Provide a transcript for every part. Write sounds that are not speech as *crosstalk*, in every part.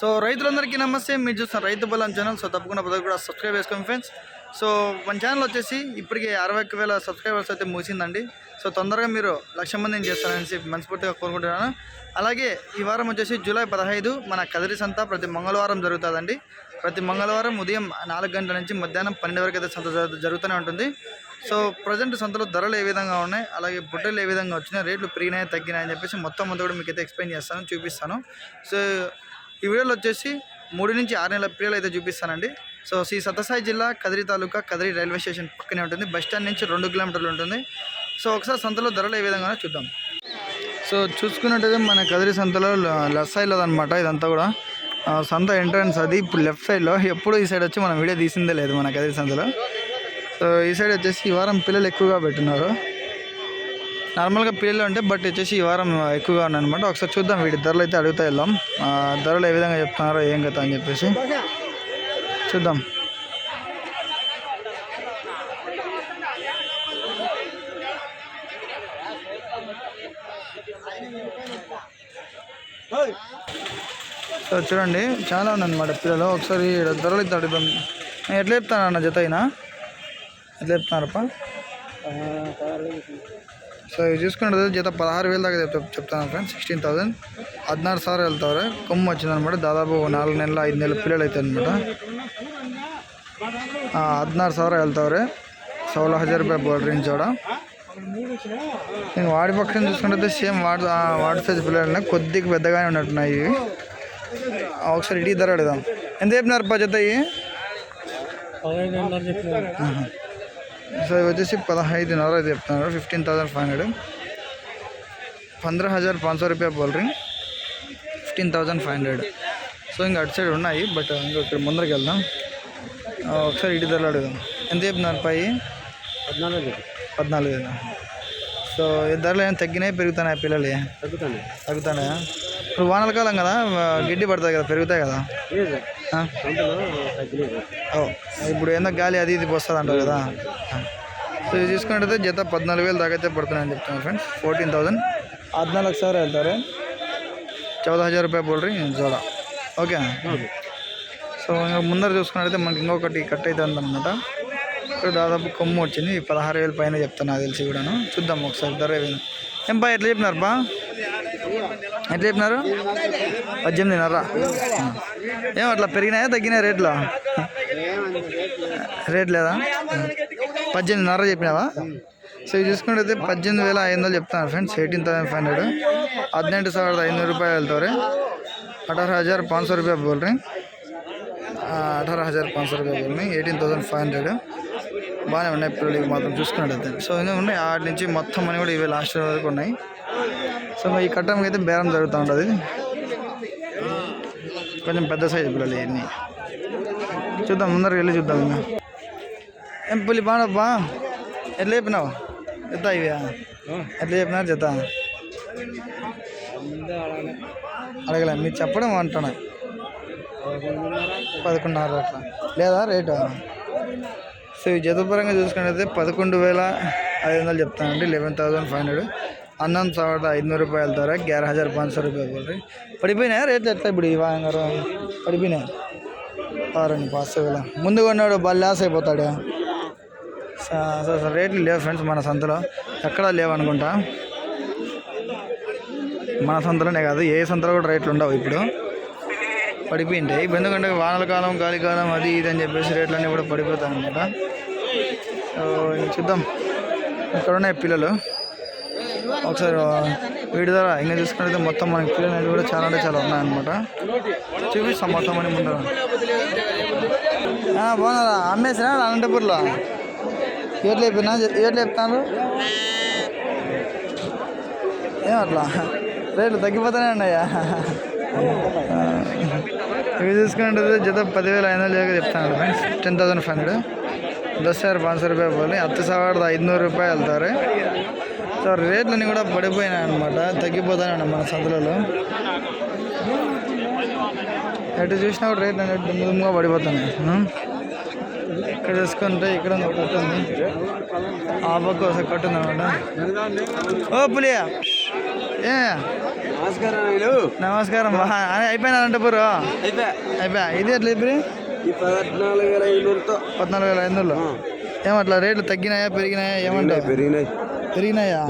So రైతులందరికీ నమస్తే. మీరు చూస్తున్న రైతు బలం ఛానల్ సో తప్పకుండా పదవి కూడా సబ్స్క్రైబ్ చేసుకోండి ఫ్రెండ్స్ సో మన ఛానల్ వచ్చేసి ఇప్పటికే అరవై ఒక్క వేల సబ్స్క్రైబర్స్ అయితే ముగిసిందండి. సో తొందరగా మీరు లక్ష మందిని చేస్తారనేసి మనస్ఫూర్తిగా కోరుకుంటున్నాను. అలాగే ఈ వారం వచ్చేసి జూలై పదహైదు మన కదిరి సంత ప్రతి మంగళవారం జరుగుతుందండి. ప్రతి మంగళవారం ఉదయం నాలుగు గంటల నుంచి మధ్యాహ్నం పన్నెండు వరకు అయితే సంత జరుగుతూనే ఉంటుంది. సో ప్రజెంట్ సంతలో ధరలు ఏ విధంగా ఉన్నాయి అలాగే బుట్టలు ఏ విధంగా వచ్చినాయి రేట్లు పెరిగినాయి తగ్గినాయని చెప్పేసి మొత్తం అంతా కూడా మీకు అయితే ఎక్స్ప్లెయిన్ చేస్తాను చూపిస్తాను. సో ఈ వీడియోలో వచ్చేసి మూడు నుంచి ఆరు నెలల పిల్లలు అయితే చూపిస్తానండి. So Sri Sathya Sai Kadiri taluka Kadiri railway station పక్కనే ఉంటుంది. బస్ స్టాండ్ నుంచి రెండు కిలోమీటర్లు ఉంటుంది. సో ఒకసారి సంతలో ధరలు ఏ విధంగా చూద్దాం. సో చూసుకున్నట్టయితే మన కదిరి సంతలో లెఫ్ట్ సైడ్లో అనమాట ఇదంతా కూడా. సంత ఎంట్రన్స్ అది ఇప్పుడు లెఫ్ట్ సైడ్లో ఎప్పుడు ఈ సైడ్ వచ్చి మనం వీడియో తీసిందే లేదు మన కదిరి సంతలో. సో ఈ సైడ్ వచ్చేసి ఈ వారం పిల్లలు ఎక్కువగా పెట్టున్నారు నార్మల్గా పిల్లలు ఉంటే బట్ వచ్చేసి ఈ వారం ఎక్కువగా ఉన్నాయన్నమాట ఒకసారి చూద్దాం వీటి ధరలు అయితే అడుగుతా వెళ్దాం. ధరలు ఏ విధంగా చెప్తున్నారో ఏం కదా అని చెప్పేసి. చూద్దాం. సో చూడండి చాలా ఉందన్నమాట పిల్లలు. ఒకసారి ఈడ ధరలు అయితే అడుగుదాం. నేను ఎట్లా చెప్తాను అన్న జత అయినా? ఎట్లా చెప్తున్నారప్ప? సో ఇవి చూసుకుంటే జత పదహారు వేలు దాకా చెప్తా చెప్తాను ఫ్రెండ్స్ సిక్స్టీన్ థౌసండ్ హద్నారు సార్ వెళ్తారు కొమ్ము వచ్చిందనమాట. దాదాపు నాలుగు నెలలు ఐదు నెలల పిల్లలు అవుతాయి అనమాట హద్నారు సార్లు వెళ్తారు సోల హజార్ రూపాయ బోర్డర్ నుంచి నేను వాడి పక్షం చూసుకుంటే సేమ్ వాడు వాడి సైజ్ పిల్లలు కొద్దిగా పెద్దగానే ఉన్నట్టున్నాయి ఇవి. ఒకసారి ఇటీ ధర అడుగుదాం. ఎంత చెప్పినారు పా జత ఇవి సో ఇవి వచ్చేసి పదహైదున్నర అయితే చెప్తున్నారు. ఫిఫ్టీన్ థౌసండ్ ఫైవ్ హండ్రెడ్ పంద్రహ హజార్ పాంచ్ సో రూపాయ బోల్ ring. Fifteen thousand five hundred so ఇంకా అటు సైడ్ ఉన్నాయి బట్ ఇంకా ఇక్కడ ముందరికి వెళ్దాం. ఒకసారి ఇటు ధరలు అడుగుదాం. ఎంత చెప్తున్నారు పై? పద్నాలుగు వేలు. సో ఈ ధరలు ఏమైనా తగ్గినాయి పెరుగుతున్నాయి పిల్లలు తగ్గుతాను తగ్గుతున్నాయా? ఇప్పుడు వానల కాలం కదా గడ్డి పడుతుంది కదా పెరుగుతాయి కదా. ఇప్పుడు ఏందో గాలి అది ఇది వస్తుంది అంటారు కదా ఆ. సో ఇది చూసుకుంటే జత పద్నాలుగు వేలు దాకా అయితే పడుతున్నాయని చెప్తున్నాను ఫ్రెండ్స్ ఫోర్టీన్ థౌసండ్ ಹದಿನಾಲ್ಕು ಸಾವಿರ ಹೇಳ್ತಾರೆ చౌద హజార్ రూపాయలు బోల్రీ జోడా ఓకే సో ఇంకా ముందర చూసుకున్నట్టయితే మనకి ఇంకొకటి కట్ అవుతుంది అనమాట ఇక్కడ దాదాపు కొమ్ము వచ్చింది పదహారు వేల పైన చెప్తాను నాకు తెలిసి కూడాను చూద్దాం ఒకసారి ధర ఏమైనా ఏం బా ఎట్లా చెప్పినారు బా ఎట్లా చెప్పినారు పద్దెనిమిదిన్నర ఏం అట్లా పెరిగినాయా తగ్గినాయా రేట్లు రేట్ లేదా పద్దెనిమిదిన్నర చెప్పినావా సో ఇది చూసుకుంటే పద్దెనిమిది వేల ఐదు వందలు చెప్తాను friends eighteen thousand five hundred ಹದಿನೆಂಟು ಸಾವಿರದ ಐನೂರು ರೂಪಾಯಿ ಹೇಳ್ತವ್ರೆ ಅಠಾರ ಹಜಾರ್ ಪಾಂಚ್ ಸौ ರೂಪಾಯಿ ಬೋಲ್ ರೀ అఠారా హజార్ పాంచ్ సో రూపాయలు ఉన్నాయి ఎయిటీన్ థౌసండ్ ఫైవ్ హండ్రెడ్ బాగానే ఉన్నాయి పిల్లలకి మాత్రం చూసుకున్నట్టయితే సో ఇవి ఉన్నాయి ఆటి నుంచి మొత్తం అని కూడా ఇవే లాస్ట్ వరకు ఉన్నాయి సో ఈ కట్టంకి అయితే బేరం జరుగుతూ ఉంటుంది. కొంచెం పెద్ద సైజు పిల్లలు ఇవన్నీ చూద్దాం ముందరికి వెళ్ళి చూద్దాం ఇంకా. ఏం పులి బాగున్నావా ఎట్లా చెప్పినావు? జత ఇవి? ఎట్లా చెప్పినా జత? అడగలే మీరు చెప్పడం అంటున్నా. పదకొండున్నర అట్లా. లేదా రేటు? సో ఈ జతపరంగా చూసుకున్నట్లయితే పదకొండు వేల ఐదు వందలు చెప్తానండి లెవెన్ థౌసండ్ ఫైవ్ హండ్రెడ్ అన్నం ಸಾವಿರದ ಐದುನೂರು రూపాయల ధర గ్యార హజార్ పాంచ రూపాయలు ರೂಪಾಯಿ ಬರ್ರಿ ಪಡಿಪಿನೇ రేట్లు ఎట్లా ఇప్పుడు ಇವಾಗ ಹಂಗಾರ ಪಡಿಪಿನೇ ಅವರನ್ನು ಪಾಸ್ ఇవ్వలే ముందుగా ఉన్నాడు బాగా లాస్ అయిపోతాడు అసలు రేట్లు లేవు ఫ్రెండ్స్ మన సంతలో ఎక్కడా లేవనుకుంటా మన సంతలోనే కాదు ఏ సంతలో కూడా రేట్లు ఉండవు ఇప్పుడు పడిపోయింటాయి ఇప్పుడు ఎందుకంటే వానల కాలం గాలికాలం అది ఇది అని చెప్పేసి రేట్లన్నీ కూడా పడిపోతాయి అనమాట చూద్దాం ఇక్కడ ఉన్నాయి పిల్లలు ఒకసారి వీడి ద్వారా ఇంకా చూసుకుంటే మొత్తం మనకి పిల్లలు అనేవి కూడా చాలా అంటే చాలా ఉన్నాయన్నమాట చూపిస్తాం మొత్తం అని ముందర ఆ, బాగున్నారా అమ్మేసినా అనంతపూర్లో ఏట్లు చెప్పినా ఏట్లు చెప్తాను ఏం అట్లా రేట్లు తగ్గిపోతూనే ఉన్నాయా ఆ, ఇవి చూసుకుంటే జత పదివేల ఐదు వందలు దాకా చెప్తాను friends ten thousand five hundred దస్ ಸಾವಿರ ಪಾಂಚ್ సో రూపాయలు పోలి ಹತ್ತು ಸಾವಿರದ ಐದುನೂರು ರೂಪಾಯಿ వెళ్తారు సో రేట్లన్నీ కూడా పడిపోయినాయి అనమాట తగ్గిపోతాయి మన సందులలో. ఎటు చూసినా కూడా రేట్లు అనేది దుమ్ముగా పడిపోతున్నాయి? ఇక్కడ చూసుకుంటే ఇక్కడ ఉంది ఒక కట్టు ఉంది ఆ పక్క ఒకసారి కట్టు ఉంది అనమాట ఓ పులియా. ఏ? నమస్కారం. నమస్కారం బా- అని అయిపోయినా అనంతపూర్ అయిపోయా. అయిపోయా. ఇది ఎట్లా ఇప్పుడు? పద్నాలుగు వేల ఐదు పద్నాలుగు వేల ఐదు ఏమట్లా రేట్లు తగ్గినాయా పెరిగినాయా ఏమంటావు పెరిగినాయి. పెరిగినాయా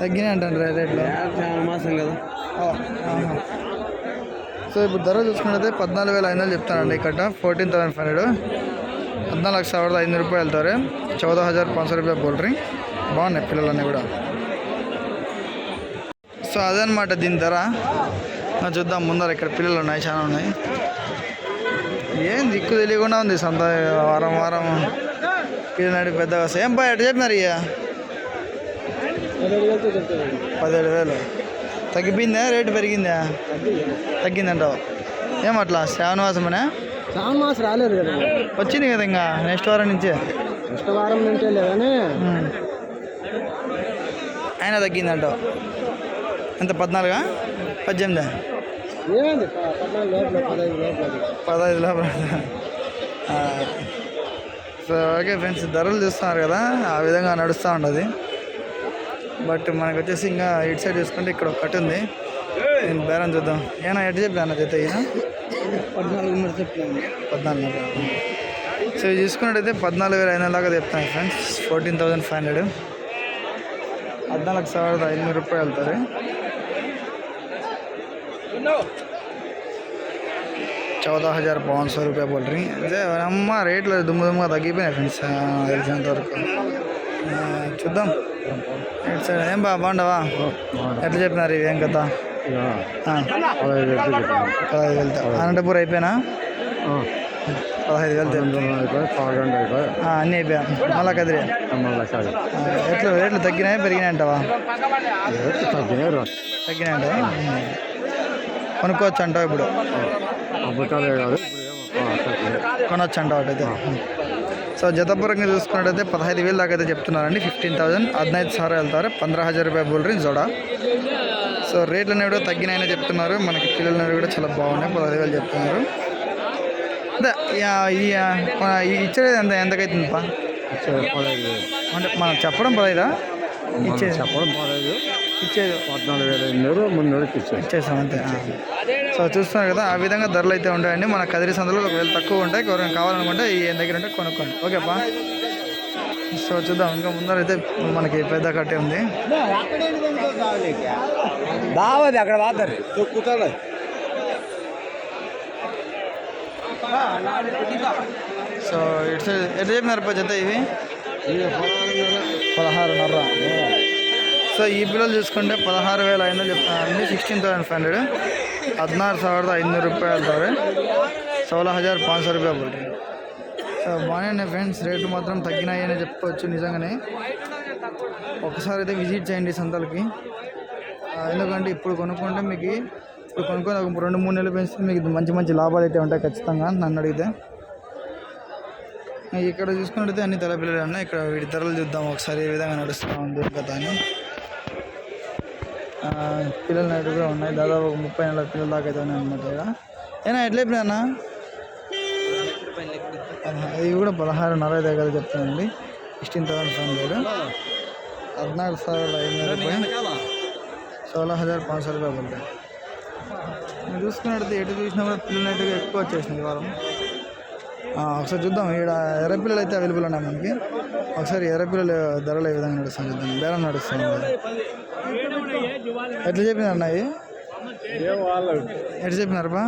తగ్గినాయి అంటాను రేట్లు చాలా మాసం కదా ఆహా. సో ఇప్పుడు ధర చూసుకున్నట్లయితే పద్నాలుగు వేల ఐదు వందలు చెప్తానండి ఇక్కడ ఫోర్టీన్ థౌసండ్ ఫైవ్ హండ్రెడ్ ಹದಿನಾಲ್ಕು ಸಾವಿರದ ಐನೂರು ರೂಪಾಯಿ ಹೇಳ್ತಾರೆ ಚೌದ ಹಜಾರ್ ಪಾಂಚ್ సో రూపాయ బోల్డ్రీ బాగున్నాయి పిల్లలన్నీ కూడా సో అదనమాట దీని ధర ఆ, చూద్దాం ముందర ఇక్కడ పిల్లలు ఉన్నాయి చాలా ఉన్నాయి ఏం దిక్కు తెలియకుండా ఉంది సంత వారం వారం పిల్లలు పెద్దగా వస్తాయి ఏం బాయ్ ఎట్లా చెప్పినారు ఇక పదిహేడు వేలు. తగ్గిపోయిందా? రేటు పెరిగిందా? తగ్గిందంటావు. ఏమట్లా శ్రావణవాసమనే? చాలా మాసం రాలేదు కదా. వచ్చింది కదా ఇంకా నెక్స్ట్ వారం నుంచి? నెక్స్ట్ వారం నుంచే లేదని. అయినా తగ్గిందంటావు. ఎంత? పద్నాలుగా? పద్దెనిమిదా? ఏమైంది? పదహైదు లోపల. సో ఓకే ఫ్రెండ్స్ ధరలు చూస్తున్నారు కదా. ఆ విధంగా నడుస్తూ ఉండదు బట్ మనకు వచ్చేసి ఇంకా ఇటు సైడ్ చూసుకుంటే ఇక్కడ ఒకటి ఉంది. నేను బేరం చూద్దాం. ఏనా ఎటు చెప్పాను అయితే ఈయన? పద్నాలుగున్నర చెప్పాను. పద్నాలుగు సో ఇది చూసుకున్నట్టయితే పద్నాలుగు వేల ఐదు దాకా చెప్తాను friends. Fourteen thousand five hundred. పద్నాలుగు సవాడ ఐదునూరు రూపాయలు వెళ్తారు. చౌదా హజార్ పాంచ్ సో రూపాయ బోల్ రీ అదే అమ్మ రేట్లు దుమ్ము దుమ్ముగా తగ్గిపోయినాయి ఫ్రెండ్స్ తెలిసినంత వరకు. చూద్దాం. సైడ్ ఏం బా బాగుండవా ఎట్లా చెప్పినారు ఇవి ఏం కథ? పదహైదు వెళ్తా అనంతపూర్ అయిపోయినా? పదహైదు వెళ్తే అన్నీ అయిపోయా. మళ్ళా కదిరి. ఎట్లా రేట్లు తగ్గినాయా పెరిగినాయి అంటావా? తగ్గినాయి అంటావా కొనుక్కోవచ్చు అంటావు ఇప్పుడు? కొనొచ్చు అంటావు అటైతే సో జతపరంగా చూసుకున్నట్టయితే పదహైదు వేలు దాకా అయితే చెప్తున్నారండి. ఫిఫ్టీన్ థౌసండ్ హద్నైదు సార్ వెళ్తారు. పంద్ర హజార్ రూపాయ రింగ్ జోడా. సో రేట్లు అనేవి కూడా తగ్గినాయని చెప్తున్నారు. మనకి పిల్లలు అనేవి కూడా చాలా బాగున్నాయి. పదహైదు వేలు చెప్తున్నారు. ఇచ్చేది ఎంత ఎంతకైతుంది పా అంటే మనం చెప్పడం పదైదా ఇచ్చేది. చెప్పడం పదైదు ఇచ్చేది. పద్నాలుగు వేల ఎనిమిది మున్నూరుకి ఇచ్చారు ఇచ్చేసాం అంతే. సో చూస్తున్నారు కదా ఆ విధంగా ధరలు అయితే ఉంటాయండి. మన కదిరి సందులో ఒకవేళ తక్కువ ఉంటాయి ఎవరైనా కావాలనుకుంటే ఈ దగ్గర ఉంటే కొనుక్కోండి. ఓకేపా? సో చూద్దాం. ఇంకా ముందర అయితే మనకి పెద్ద కట్టే ఉంది. బావది అక్కడ సో ఇటు సైడ్ ఎట్లా చెప్పినారు పా జత ఇవి? పదహారున్నర. సో ఈ పిల్లలు చూసుకుంటే పదహారు వేల ఐదు వందలు చెప్తున్నారండి సిక్స్టీన్ థౌసండ్ ఫైవ్ హండ్రెడ్ ಹದಿನಾರು ಸಾವಿರದ ಐದುನೂರು ರೂಪಾಯಿ ಹೇಳ್ತಾರೆ సోలా హజార్ పాంచ్ సో రూపాయలు పడుతుంది సో బాగానే ఉన్నాయి ఫ్రెండ్స్ రేట్లు మాత్రం తగ్గినాయని చెప్పుకోవచ్చు నిజంగానే ఒకసారి అయితే విజిట్ చేయండి ఈ సంతలకి ఆ, ఎందుకంటే ఇప్పుడు కొనుక్కుంటే మీకు ఇప్పుడు కొనుక్కొని ఒక రెండు మూడు నెలలు పెంచితే మీకు మంచి మంచి లాభాలు అయితే ఉంటాయి ఖచ్చితంగా నన్ను అడిగితే ఇక్కడ చూసుకున్నట్టయితే అన్ని తెల్ల పిల్లలు ఉన్నాయి ఇక్కడ వీటి ధరలు చూద్దాం ఒకసారి ఏ విధంగా నడుస్తూ ఉంది కదా అని ఆ, పిల్లలు నైట్ కూడా ఉన్నాయి. దాదాపు ఒక ముప్పై నలభై పిల్లల దాకా అయితే ఉన్నాయి అనమాట ఇక్కడ ఏనా ఎట్లా చెప్పినా ఇవి కూడా పదహారున్నర దగ్గర చెప్తానండి. Sixteen thousand five hundred. పద్నాలుగు సార్లు ఐదు వందల సోలా హజార్ పాంచ్ రూపాయలు ఉంటాయి నేను చూసుకున్నట్టు ఎటు చూసినా కూడా పిల్లలు అయితే ఎక్కువ వచ్చేసినాయి వారం. ఒకసారి చూద్దాం. ఇక్కడ ఎర్ర పిల్లలు అయితే అవైలబుల్ ఉన్నాయి మనకి. ఒకసారి ఎర్ర పిల్లలు ధరలు ఏ విధంగా నడుస్తాం చూద్దాం. బేరం నడుస్తాం ఎట్లా చెప్పినారు అన్న ఎట్లా చెప్పినారు బా?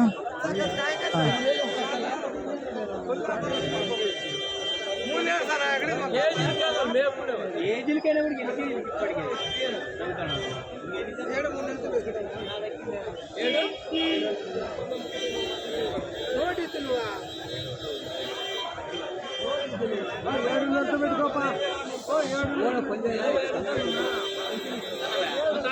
ఏడు పెట్టుకోపా. ఏడు కొంచెం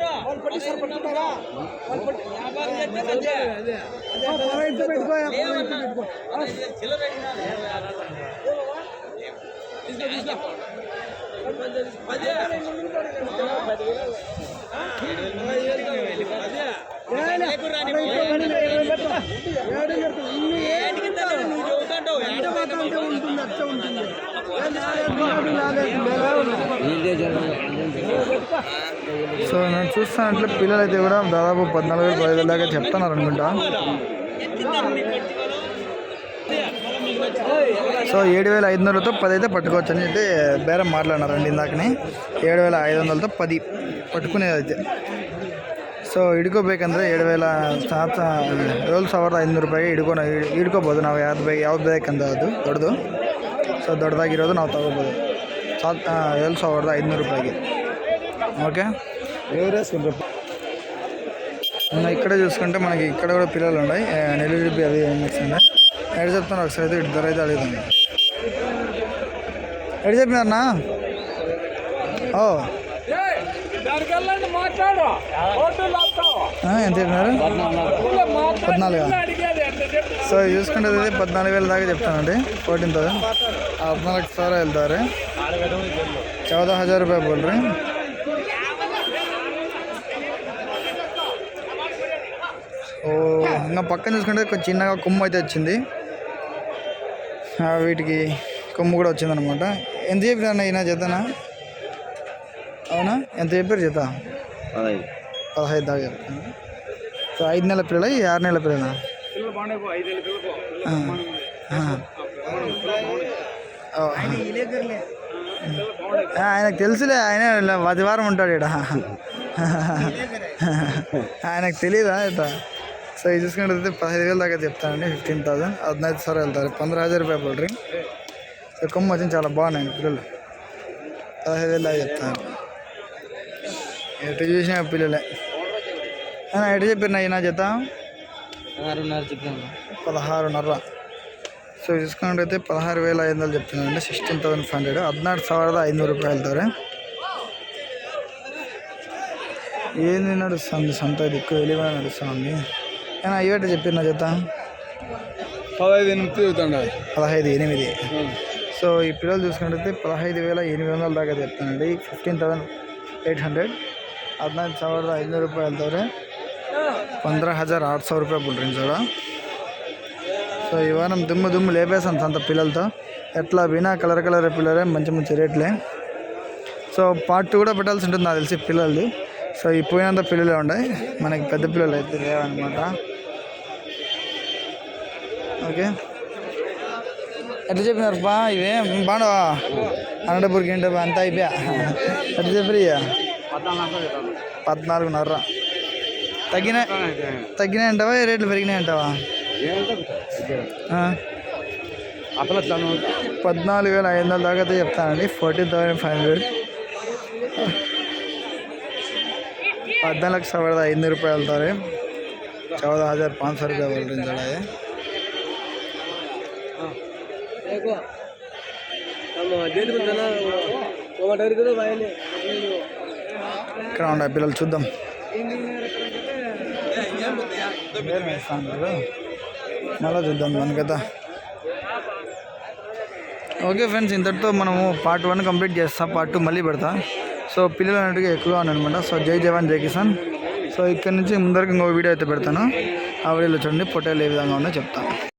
ఆ. సో నేను చూస్తున్నట్లు పిల్లలు అయితే కూడా దాదాపు పద్నాలుగు వేలు పదివేలు దాకా చెప్తున్నారు అనుకుంటా. సో ఏడు వేల ఐదు వందలతో పది అయితే పట్టుకోవచ్చు అని అయితే బేరం మాట్లాడినారండి ఇందాకని. ఏడు వేల ఐదు వందలతో పది పట్టుకునేది అయితే. ಸೊ ಹಿಡ್ಕೋಬೇಕಂದ್ರೆ ಏಳು ವೇಲ ಸಾತ್ ಏಳು ಸಾವಿರದ ಐನೂರು ರೂಪಾಯಿಗೆ ಹಿಡ್ಕೊ ಹಿಡ್ಕೋಬೋದು యాభై ಯಾವ್ದು ಬೈ ಯಾವ್ದು ಬೇಕಂತ ಅದು ದೊಡ್ಡದು ಸೊ ದೊಡ್ಡದಾಗಿರೋದು ನಾವು ತೊಗೋಬೋದು ಸಾತ್ ಏಳು ಸಾವಿರದ ಐದುನೂರು ರೂಪಾಯಿಗೆ ఓకే. ఇక్కడ చూసుకుంటే మనకి ఇక్కడ కూడా పిల్లలు ఉన్నాయి. నెల్లూరు అది ఏం చేస్తుంది ఉన్నాయి ఎడ చెప్తాను ఒకసారి అయితే ఇటు ధర అయితే అడుగుతాను ఎడ చెప్పినారన్నా ఓ. ఎంత చెప్పినారు? పద్నాలుగు. సో చూసుకుంటే అది పద్నాలుగు వేల దాకా చెప్తానండి. Fourteen thousand. పద్నాలుగు సార్ వెళ్తారు. చౌదా హజార్ రూపాయ బోల్ ఇంకా పక్కన చూసుకుంటే కొంచెం చిన్నగా కొమ్ము అయితే వచ్చింది. ఆ, వీటికి కొమ్ము కూడా వచ్చిందనమాట. ఎంత చెప్పారు ఈయన జతనా? అవునా? ఎంత చెప్పారు జత? పదహైదు. దాకా చెప్తాను సో ఐదు నెలల పిల్లల? ఈ ఆరు నెలల పిల్లల ఆయనకు తెలుసులే ఆయన ఇలా ఆదివారం ఉంటాడు ఇక్కడ *laughs* ఆయనకు తెలియదా ఇట సో ఇది చూసుకుంటే పదహైదు వేలు దాకా చెప్తానండి ఫిఫ్టీన్ థౌసండ్ ಹದಿನೈದು ಸಾವಿರ వెళ్తారు పంద్ర హజార్ రూపాయలు పడ్రి సో కొమ్మ వచ్చి చాలా బాగున్నాయి పిల్లలు పదహైదు వేలు దాకా చెప్తాను ఎటు చూసిన పిల్లలే ఆయన ఎటు చెప్పిన నా జత పదహారున్నర సో చూసుకున్నట్టయితే పదహారు వేల ఐదు వందలు చెప్తున్నానండి సిక్స్టీన్ థౌసండ్ ఫైవ్ హండ్రెడ్ ಹದಿನಾರು ಸಾವಿರದ ಐನೂರು ರೂಪಾಯಿ ಹೇಳ್ತಾರೆ ఏంది నడుస్తుంది సంత దిక్కు వెలివా నడుస్తుంది నేను అయ్యేట చెప్పిన చేత పదహైదు ఎనిమిది పదహైదు ఎనిమిది. సో ఈ పిల్లలు చూసుకున్నట్టయితే పదహైదు వేల ఎనిమిది వందల దాకా చెప్తానండి ఫిఫ్టీన్ థౌసండ్ ఎయిట్ హండ్రెడ్. ಹದಿನೈದು ఐదు ಐನೂರು రూపాయలు ಹೇಳ್ತವ್ರೆ ಪಂದ್ರ హజార్ ఆరు ಸಾವಿರ రూపాయలు ಬಿಡ್ರಿ సార్ సో ఈ వారం దుమ్ము దుమ్ము లేపేసాను సంత పిల్లలతో. ఎట్లా వినా కలర్ కలర్ పిల్లలే మంచి మంచి రేట్లే. సో పార్ట్ కూడా పెట్టాల్సి ఉంటుంది నాకు తెలిసి పిల్లలది. సో ఈ పోయినంత పిల్లలే ఉన్నాయి మనకి పెద్ద పిల్లలు అయితే లేవన్నమాట ఓకే. ఎట్లా చెప్పినారుపా ఇవే? బాడవా అనంతపూర్కి ఏంటో అంతా అయిపోయా? ఎట్లా చెప్పి పద్నాలుగున్నర. తగ్గిన తగ్గినాయి అంటావా రేట్లు పెరిగినాయి అంటావా అసలు తను పద్నాలుగు వేల ఐదు వందల దాకా అయితే చెప్తానండి. Fourteen thousand five hundred. పద్నాలుగు ಸಾವಿರದ ಐನೂರು ರೂಪಾಯಿ ಹೇಳ್ತಾರೆ చౌద హజార్ ಪಾಂಚ್ ಸಾವಿರ ರೂಪಾಯಿ ಹೊಲ್ರಿಂದ గ్రౌండ్ పిల్లలు చూద్దాం. మళ్ళా చూద్దాం మన కదా ఓకే ఫ్రెండ్స్ ఇంతటితో మనము పార్ట్ వన్ కంప్లీట్ చేస్తాం పార్ట్ టూ మళ్ళీ పెడతా. సో పిల్లలు అన్నట్టుగా ఎక్కువగా ఉన్నాయన్నమాట సో జై జవాన్ జై కిసాన్. సో ఇక్కడ నుంచి ముందరకు ఇంకో వీడియో అయితే పెడతాను. ఆ వీడియోలో చూడండి ఫోటోలు ఏ విధంగా ఉన్నాయో చెప్తాను